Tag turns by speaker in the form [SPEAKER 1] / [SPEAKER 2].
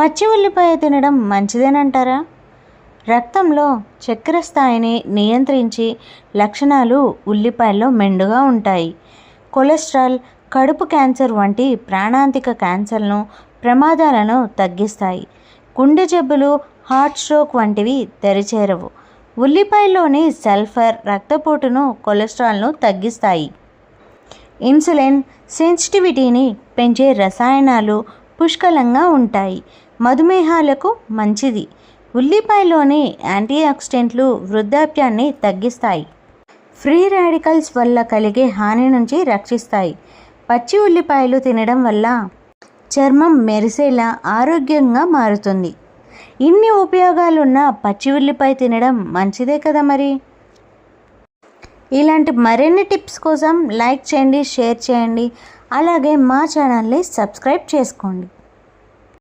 [SPEAKER 1] పచ్చి ఉల్లిపాయ తినడం మంచిదేనంటారా? రక్తంలో చక్కెర స్థాయిని నియంత్రించి లక్షణాలు ఉల్లిపాయల్లో మెండుగా ఉంటాయి. కొలెస్ట్రాల్ కడుపు క్యాన్సర్ వంటి ప్రాణాంతిక క్యాన్సర్ను ప్రమాదాలను తగ్గిస్తాయి. గుండె జబ్బులు హార్ట్ స్ట్రోక్ వంటివి తెరిచేరవు. ఉల్లిపాయలోని సల్ఫర్ రక్తపోటును కొలెస్ట్రాల్ను తగ్గిస్తాయి. ఇన్సులిన్ సెన్సిటివిటీని పెంచే రసాయనాలు పుష్కలంగా ఉంటాయి. మధుమేహాలకు మంచిది. ఉల్లిపాయలోని యాంటీ ఆక్సిడెంట్లు వృద్ధాప్యాన్ని తగ్గిస్తాయి. ఫ్రీ రాడికల్స్ వల్ల కలిగే హాని నుంచి రక్షిస్తాయి. పచ్చి ఉల్లిపాయలు తినడం వల్ల చర్మం మెరిసేలా ఆరోగ్యంగా మారుతుంది. ఇన్ని ఉపయోగాలున్న పచ్చి ఉల్లిపాయ తినడం మంచిదే కదా మరి? ఇలాంటి మరిన్ని టిప్స్ కోసం లైక్ చేయండి షేర్ చేయండి. అలాగే మా ఛానల్ని సబ్స్క్రైబ్ చేసుకోండి.